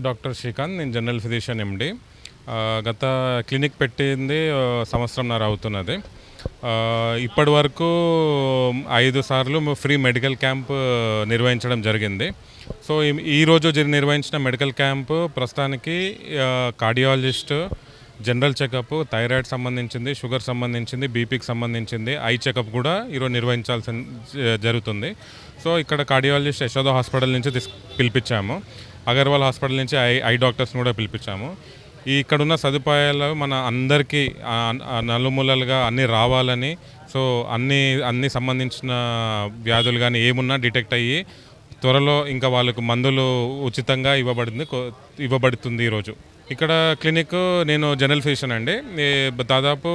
పేరు డాక్టర్ శ్రీకాంత్ నేను general physician ఎండి. గత క్లినిక్ పెట్టింది సంవత్సరంన్నర అవుతున్నది. ఇప్పటి వరకు ఐదు సార్లు ఫ్రీ మెడికల్ క్యాంప్ నిర్వహించడం జరిగింది. సో ఈ- ఈరోజు నిర్వహించిన మెడికల్ క్యాంప్ ప్రస్తుతానికి కార్డియాలజిస్ట్ జనరల్ చెకప్ థైరాయిడ్ సంబంధించింది షుగర్ సంబంధించింది బీపీకి సంబంధించింది ఐ చెకప్ కూడా ఈరోజు నిర్వహించాల్సి జరుగుతుంది. సో ఇక్కడ కార్డియాలజిస్ట్ యశోద హాస్పిటల్ నుంచి తీసు పిలిపించాము. అగర్వాల్ హాస్పిటల్ నుంచి ఐ ఐ డాక్టర్స్ని కూడా పిలిపించాము. ఈ ఇక్కడున్న సదుపాయాలు మన అందరికీ నలుమూలలుగా అన్నీ రావాలని సో అన్ని అన్ని సంబంధించిన వ్యాధులు కానీ ఏమున్నా డిటెక్ట్ అయ్యి త్వరలో ఇంకా వాళ్ళకు మందులు ఉచితంగా ఇవ్వబడింది ఇవ్వబడుతుంది ఈరోజు. ఇక్కడ క్లినిక్ నేను జనరల్ ఫిజిషియన్ అండి. దాదాపు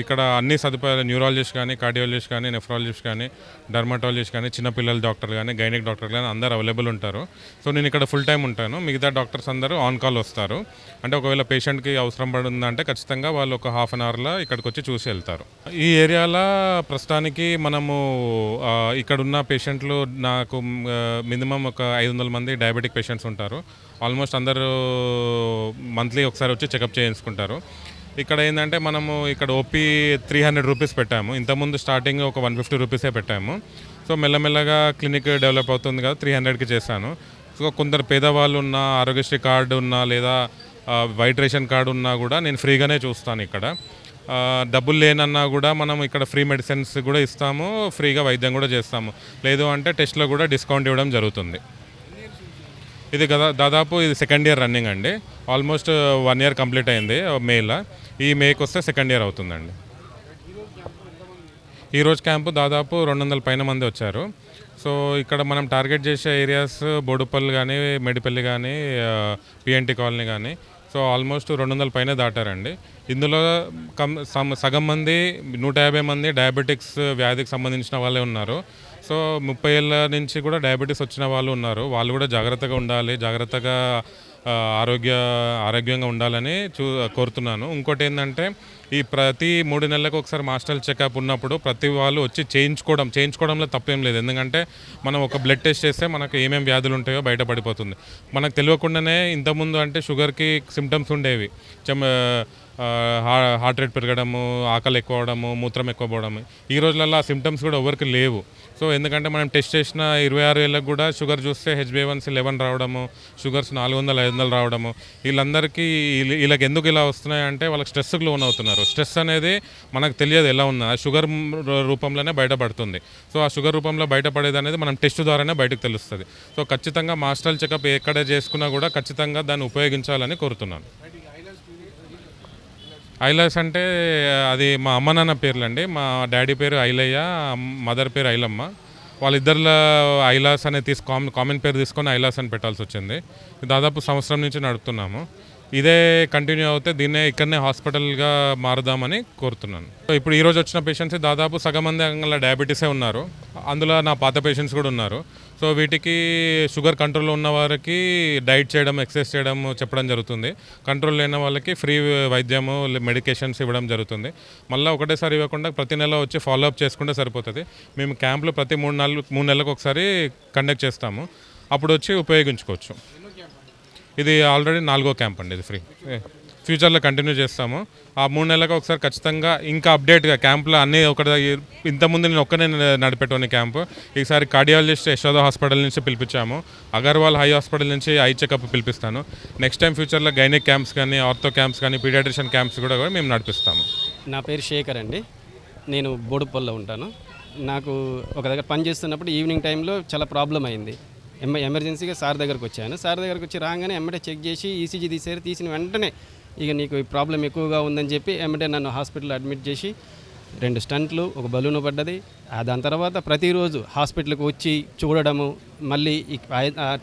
ఇక్కడ అన్ని సదుపాయాలు న్యూరాలజిస్ట్ కానీ కార్డియాలజిస్ట్ కానీ నెఫ్రాలజిస్ట్ కానీ డర్మటాలజిస్ట్ కానీ చిన్నపిల్లల డాక్టర్ కానీ గైనిక్ డాక్టర్ కానీ అందరు అవైలబుల్ ఉంటారు. సో నేను ఇక్కడ ఫుల్ టైం ఉంటాను. మిగతా డాక్టర్స్ అందరూ ఆన్ కాల్ వస్తారు. అంటే ఒకవేళ పేషెంట్కి అవసరం పడుందంటే ఖచ్చితంగా వాళ్ళు ఒక హాఫ్ అన్ అవర్లో ఇక్కడికి వచ్చి చూసి వెళ్తారు. ఈ ఏరియాలో ప్రస్తుతానికి మనము ఇక్కడున్న పేషెంట్లు నాకు మినిమం ఒక ఐదు వందల మంది డయాబెటిక్ పేషెంట్స్ ఉంటారు. ఆల్మోస్ట్ అందరూ మంత్లీ ఒకసారి వచ్చి చెకప్ చేయించుకుంటారు. ఇక్కడ ఏంటంటే మనము ఇక్కడ ఓపీ త్రీ హండ్రెడ్ రూపీస్ పెట్టాము. ఇంతకుముందు స్టార్టింగ్ ఒక వన్ ఫిఫ్టీ రూపీసే పెట్టాము. సో మెల్లమెల్లగా క్లినిక్ డెవలప్ అవుతుంది కదా త్రీ హండ్రెడ్కి చేశాను. సో కొందరు పేదవాళ్ళు ఉన్న ఆరోగ్యశ్రీ కార్డు ఉన్నా లేదా వైట్ రేషన్ కార్డు ఉన్నా కూడా నేను ఫ్రీగానే చూస్తాను ఇక్కడ. డబ్బులు లేనన్నా కూడా మనం ఇక్కడ ఫ్రీ మెడిసిన్స్ కూడా ఇస్తాము ఫ్రీగా వైద్యం కూడా చేస్తాము. లేదు అంటే టెస్ట్లో కూడా డిస్కౌంట్ ఇవ్వడం జరుగుతుంది. ఇది కదా దాదాపు ఇది సెకండ్ ఇయర్ రన్నింగ్ అండి. ఆల్మోస్ట్ వన్ ఇయర్ కంప్లీట్ అయింది uh, మేలో ఈ మేకి వస్తే సెకండ్ ఇయర్ అవుతుందండి. ఈరోజు క్యాంపు దాదాపు రెండు వందల పైన మంది వచ్చారు. సో ఇక్కడ మనం టార్గెట్ చేసే ఏరియాస్ బోడుపల్లి కానీ మెడిపల్లి కానీ పిఎన్టీ కాలనీ కానీ సో ఆల్మోస్ట్ రెండు వందల పైన దాటారండి. ఇందులో కం సగం మంది నూట యాభై మంది డయాబెటిక్స్ వ్యాధికి సంబంధించిన వాళ్ళే ఉన్నారు. సో ముప్పై ఏళ్ళ నుంచి కూడా డయాబెటీస్ వచ్చిన వాళ్ళు ఉన్నారు. వాళ్ళు కూడా జాగ్రత్తగా ఉండాలి జాగ్రత్తగా ఆరోగ్య ఆరోగ్యంగా ఉండాలని చూ కోరుతున్నాను. ఇంకోటి ఏంటంటే ఈ ప్రతి మూడు నెలలకు ఒకసారి మాస్టర్ చెకప్ ఉన్నప్పుడు ప్రతి వాళ్ళు వచ్చి చేయించుకోవడం చేయించుకోవడంలో తప్పేం లేదు. ఎందుకంటే మనం ఒక బ్లడ్ టెస్ట్ చేస్తే మనకు ఏమేమి వ్యాధులు ఉంటాయో బయటపడిపోతుంది మనకు తెలియకుండానే ఇంతకుముందు అంటే షుగర్కి సిమ్టమ్స్ ఉండేవి. హార్ట్ రేట్ పెరగడము ఆకలి ఎక్కువ అవడము మూత్రం ఎక్కువ పోవడము. ఈ రోజులలో ఆ సిమ్టమ్స్ కూడా ఎవరికి లేవు. సో ఎందుకంటే మనం టెస్ట్ చేసిన ఇరవై ఆరు వేలకు కూడా షుగర్ చూస్తే హెచ్బివన్సీ లెవెన్ రావడము షుగర్స్ నాలుగు వందలు ఐదు వందలు రావడము వీళ్ళందరికీ వీళ్ళకి ఎందుకు ఇలా వస్తున్నాయి అంటే వాళ్ళకి స్ట్రెస్కి లోన్ అవుతున్నారు. స్ట్రెస్ అనేది మనకు తెలియదు ఎలా ఉన్నా ఆ షుగర్ రూపంలోనే బయటపడుతుంది. సో ఆ షుగర్ రూపంలో బయటపడేది అనేది మనం టెస్ట్ ద్వారానే బయటకు తెలుస్తుంది. సో ఖచ్చితంగా మాస్టల్ చెకప్ ఎక్కడ చేసుకున్నా కూడా ఖచ్చితంగా దాన్ని ఉపయోగించాలని కోరుతున్నాను. ఐలాస్ అంటే అది మా అమ్మ నాన్న పేర్లండి. మా డాడీ పేరు ఐలయ్య మదర్ పేరు ఐలమ్మ. వాళ్ళిద్దరిలో ఐలాస్ అనేది తీసు కామన్ కామన్ పేరు తీసుకొని ఐలాస్ అని పెట్టాల్సి వచ్చింది దాదాపు సంవత్సరం నుంచి నడుపుతున్నాము. ఇదే కంటిన్యూ అవుతే దీన్నే ఇక్కడనే హాస్పిటల్గా మారుదామని కోరుతున్నాను. సో ఇప్పుడు ఈరోజు వచ్చిన పేషెంట్స్ దాదాపు సగం మంది అంగంలో డయాబెటీసే ఉన్నారు. అందులో నా పాత పేషెంట్స్ కూడా ఉన్నారు. సో వీటికి షుగర్ కంట్రోల్లో ఉన్న వారికి డైట్ చేయడం ఎక్సర్సైజ్ చేయడం చెప్పడం జరుగుతుంది. కంట్రోల్ లేని వాళ్ళకి ఫ్రీ వైద్యము మెడికేషన్స్ ఇవ్వడం జరుగుతుంది. మళ్ళీ ఒకటేసారి ఇవ్వకుండా ప్రతి నెల వచ్చి ఫాలోఅప్ చేసుకుంటే సరిపోతుంది. మేము క్యాంపులు ప్రతి మూడు నెలలు మూడు నెలలకు ఒకసారి కండక్ట్ చేస్తాము. అప్పుడు వచ్చి ఉపయోగించుకోవచ్చు. ఇది ఆల్రెడీ నాలుగో క్యాంప్ అండి ఇది ఫ్రీ ఫ్యూచర్లో కంటిన్యూ చేస్తాము. ఆ మూడు నెలలకు ఒకసారి ఖచ్చితంగా ఇంకా అప్డేట్గా క్యాంప్లో అన్నీ ఒకటి ఇంతకుముందు నేను ఒక్కనే నడిపెట్టుకుని క్యాంపు ఈసారి కార్డియాలజిస్ట్ యశోద హాస్పిటల్ నుంచి పిలిపించాము. అగర్వాల్ హై హాస్పిటల్ నుంచి ఐ చెకప్ పిలిపిస్తాను. నెక్స్ట్ టైం ఫ్యూచర్లో గైనిక్ క్యాంప్స్ కానీ ఆర్థో క్యాంప్స్ కానీ పీడియాట్రిషన్ క్యాంప్స్ కూడా కూడా మేము నడిపిస్తాము. నా పేరు శేఖర్ అండి. నేను బోడుపల్లో ఉంటాను. నాకు ఒక దగ్గర పని చేస్తున్నప్పుడు ఈవినింగ్ టైంలో చాలా ప్రాబ్లం అయింది. ఎమర్జెన్సీగా సార్ దగ్గరకు వచ్చాను. సార్ దగ్గరకు వచ్చి రాగానే ఎమ్మటే చెక్ చేసి ఈసీజీ తీసారు తీసిన వెంటనే ఇక నీకు ఈ ప్రాబ్లం ఎక్కువగా ఉందని చెప్పి ఎమ్మటే నన్ను హాస్పిటల్ అడ్మిట్ చేసి రెండు స్టంట్లు ఒక బలూన్ పడ్డది. ఆ దాని తర్వాత ప్రతిరోజు హాస్పిటల్కి వచ్చి చూడడము మళ్ళీ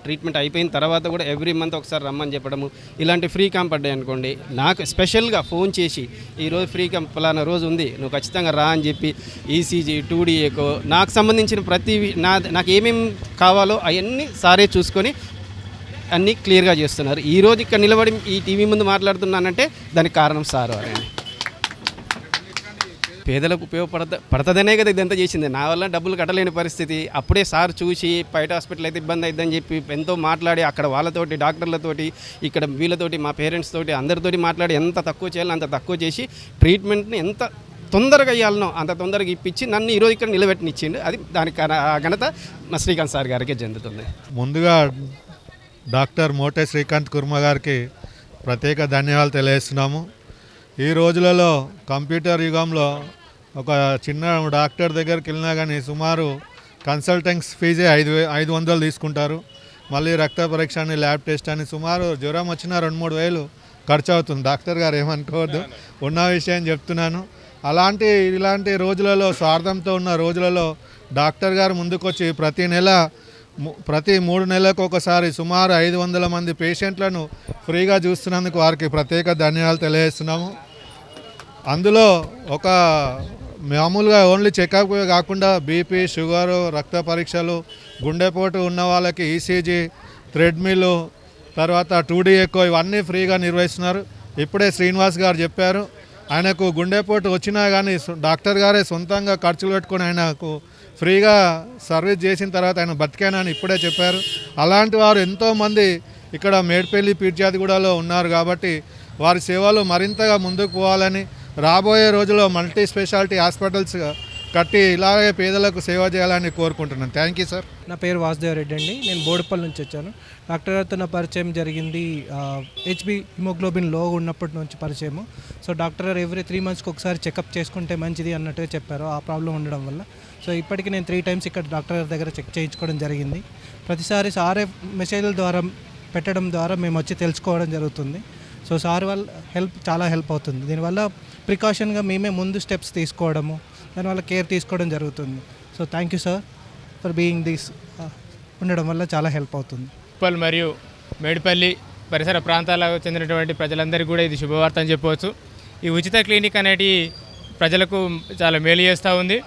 ట్రీట్మెంట్ అయిపోయిన తర్వాత కూడా ఎవ్రీ మంత్ ఒకసారి రమ్మని చెప్పడము. ఇలాంటి ఫ్రీ క్యాంప్ పడ్డాయి అనుకోండి. నాకు స్పెషల్గా ఫోన్ చేసి ఈరోజు ఫ్రీ క్యాంప్ ఫలానా రోజు ఉంది నువ్వు ఖచ్చితంగా రా అని చెప్పి ఈసీజీ టూడీఏకో నాకు సంబంధించిన ప్రతి నా నాకు ఏమేమి కావాలో అవన్నీ సారే చూసుకొని అన్నీ క్లియర్గా చేస్తున్నారు. ఈ రోజు ఇక్కడ నిలబడి ఈ టీవీ ముందు మాట్లాడుతున్నానంటే దానికి కారణం సారు అని. పేదలకు ఉపయోగపడత పడుతుందనే కదా ఇదంతా చేసింది. నా వల్ల డబ్బులు కట్టలేని పరిస్థితి. అప్పుడే సార్ చూసి బయట హాస్పిటల్ అయితే ఇబ్బంది అవుతుందని చెప్పి ఎంతో మాట్లాడి అక్కడ వాళ్ళతోటి డాక్టర్లతోటి ఇక్కడ వీళ్ళతోటి మా పేరెంట్స్ తోటి అందరితోటి మాట్లాడి ఎంత తక్కువ చేయాలో అంత తక్కువ చేసి ట్రీట్మెంట్ని ఎంత తొందరగా ఇవ్వాలనో అంత తొందరగా ఇప్పించి నన్ను ఈరోజు ఇక్కడ నిలబెట్టినిచ్చిండు. అది దానికి ఆ ఘనత మా శ్రీకాంత్ సార్ గారికే చెందుతుంది. ముందుగా డాక్టర్ మోటే శ్రీకాంత్ కుర్మ గారికి ప్రత్యేక ధన్యవాదాలు తెలియజేస్తున్నాము. ఈ రోజులలో కంప్యూటర్ యుగంలో ఒక చిన్న డాక్టర్ దగ్గరికి వెళ్ళినా కానీ సుమారు కన్సల్టెంట్స్ ఫీజే ఐదు వే ఐదు వందలు తీసుకుంటారు. మళ్ళీ రక్త పరీక్ష అని ల్యాబ్ టెస్ట్ అని సుమారు జ్వరం వచ్చిన రెండు మూడు వేలు ఖర్చు అవుతుంది డాక్టర్ గారు ఏమనుకోవద్దు. ఉన్న విషయం చెప్తున్నాను. అలాంటి ఇలాంటి రోజులలో స్వార్థంతో ఉన్న రోజులలో డాక్టర్ గారు ముందుకొచ్చి ప్రతి నెల ప్రతి మూడు నెలలకు ఒకసారి సుమారు ఐదు వందల మంది పేషెంట్లను ఫ్రీగా చూస్తున్నందుకు వారికి ప్రత్యేక ధన్యవాదాలు తెలియజేస్తున్నాము. అందులో ఒక మామూలుగా ఓన్లీ చెకప్ కాకుండా బీపీ షుగరు రక్త పరీక్షలు గుండెపోటు ఉన్న వాళ్ళకి ఈసీజీ థ్రెడ్మిల్ తర్వాత టూడీ ఎక్కువ ఇవన్నీ ఫ్రీగా నిర్వహిస్తున్నారు. ఇప్పుడే శ్రీనివాస్ గారు చెప్పారు ఆయనకు గుండెపోటు వచ్చినా కానీ డాక్టర్ గారే సొంతంగా ఖర్చులు పెట్టుకొని ఆయనకు ఫ్రీగా సర్వీస్ చేసిన తర్వాత ఆయన బతికానని ఇప్పుడే చెప్పారు. అలాంటి వారు ఎంతోమంది ఇక్కడ మేడ్పల్లి పీర్జాతిగూడలో ఉన్నారు కాబట్టి వారి సేవలు మరింతగా ముందుకు పోవాలని రాబోయే రోజుల్లో మల్టీ స్పెషాలిటీ హాస్పిటల్స్ కట్టి ఇలాగే పేదలకు సేవ చేయాలని కోరుకుంటున్నాను. థ్యాంక్ యూ సార్ నా పేరు వాసుదేవ్ రెడ్డి అండి. నేను బోడుపల్లి నుంచి వచ్చాను. డాక్టర్ గారితో నా పరిచయం జరిగింది హెచ్బి హిమోగ్లోబిన్లో ఉన్నప్పటి నుంచి పరిచయము. సో డాక్టర్ గారు ఎవ్రీ త్రీ మంత్స్కి ఒకసారి చెకప్ చేసుకుంటే మంచిది అన్నట్టుగా చెప్పారు ఆ ప్రాబ్లం ఉండడం వల్ల. సో ఇప్పటికి నేను త్రీ టైమ్స్ ఇక్కడ డాక్టర్ గారి దగ్గర చెక్ చేయించుకోవడం జరిగింది. ప్రతిసారి సారే మెసేజ్ల ద్వారా పెట్టడం ద్వారా మేము వచ్చి తెలుసుకోవడం జరుగుతుంది. సో సార్ వల్ల హెల్ప్ చాలా హెల్ప్ అవుతుంది. దీనివల్ల ప్రికాషన్గా మేమే ముందు స్టెప్స్ తీసుకోవడము దానివల్ల కేర్ తీసుకోవడం జరుగుతుంది. So thank you sir for being this ఉండడం వల్ల చాలా హెల్ప్ అవుతుంది. ఉప్పల్ మరియు మేడిపల్లి పరిసర ప్రాంతాలకు చెందినటువంటి ప్రజలందరికీ కూడా ఇది శుభవార్త అని చెప్పవచ్చు. ఈ ఉచిత క్లినిక్ అనేది ప్రజలకు చాలా మేలు చేస్తూ ఉంది.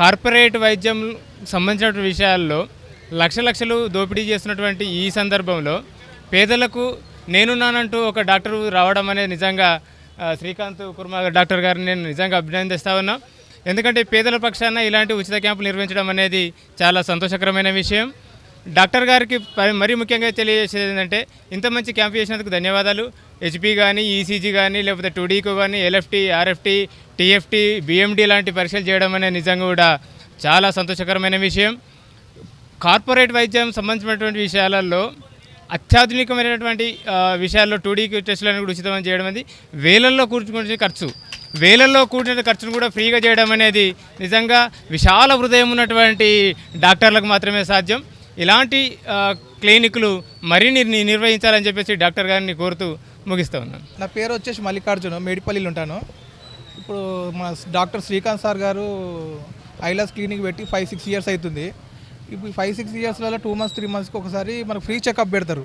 కార్పొరేట్ వైద్యం సంబంధించినటువంటి విషయాల్లో లక్ష లక్షలు దోపిడీ చేస్తున్నటువంటి ఈ సందర్భంలో పేదలకు నేనున్నానంటూ ఒక డాక్టర్ రావడం అనేది నిజంగా శ్రీకాంత్ కుర్మా డాక్టర్ గారిని నేను నిజంగా అభినందిస్తా ఉన్నా. ఎందుకంటే పేదల పక్షాన ఇలాంటి ఉచిత క్యాంపులు నిర్వహించడం అనేది చాలా సంతోషకరమైన విషయం. డాక్టర్ గారికి మరీ ముఖ్యంగా తెలియజేసేది ఏంటంటే ఇంత మంచి క్యాంప్ చేసినందుకు ధన్యవాదాలు. హెచ్పి కానీ ఈసీజీ కానీ లేకపోతే టూడీకో కానీ ఎల్ఎఫ్టీ ఆర్ఎఫ్టీ టీఎఫ్టీ బిఎండి లాంటి పరీక్షలు చేయడం అనేది నిజంగా కూడా చాలా సంతోషకరమైన విషయం. కార్పొరేట్ వైద్యం సంబంధించినటువంటి విషయాలలో అత్యాధునికమైనటువంటి విషయాల్లో టూడీకి టెస్టులను కూడా ఉచితం చేయడం అనేది వేలల్లో కూర్చుకునే ఖర్చు. వేలల్లో కూడిన ఖర్చును కూడా ఫ్రీగా చేయడం అనేది నిజంగా విశాల హృదయం ఉన్నటువంటి డాక్టర్లకు మాత్రమే సాధ్యం. ఇలాంటి క్లినిక్లు మరిన్ని నిర్వహించాలని చెప్పేసి డాక్టర్ గారిని కోరుతూ ముగిస్తూ ఉన్నాను. నా పేరు వచ్చేసి మల్లికార్జున మేడిపల్లిలో ఉంటాను. ఇప్పుడు మా డాక్టర్ శ్రీకాంత్ సార్ గారు ఐలాస్ క్లినిక్ పెట్టి ఫైవ్ సిక్స్ ఇయర్స్ అవుతుంది. ఇప్పుడు ఫైవ్ సిక్స్ ఇయర్స్లలో టూ మంత్స్ త్రీ మంత్స్కి ఒకసారి మనకు ఫ్రీ చెకప్ పెడతారు.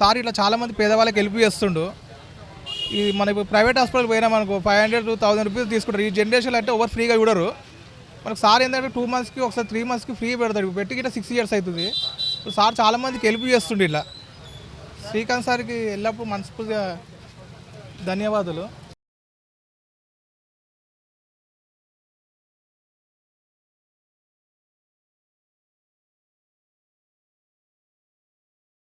సార్ ఇట్లా చాలామంది పేదవాళ్ళకి హెల్ప్ చేస్తుండు. ఇది మన ఇప్పుడు ప్రైవేట్ హాస్పిటల్కి పోయినా మనకు five hundred two thousand rupees తీసుకుంటారు. ఈ జనరేషన్ అంటే ఓవర్ ఫ్రీగా చూడరు. మనకు సార్ ఏంటంటే టూ మంత్స్కి ఒకసారి త్రీ మంత్స్కి ఫ్రీ పెడతాడు. ఇప్పుడు పెట్టి ఇట్లా సిక్స్ ఇయర్స్ అవుతుంది ఇప్పుడు సార్ చాలామందికి హెల్ప్ చేస్తుండే ఇట్లా. శ్రీకాంత్ సార్కి ఎల్లప్పుడూ మనస్ఫూర్తిగా ధన్యవాదాలు.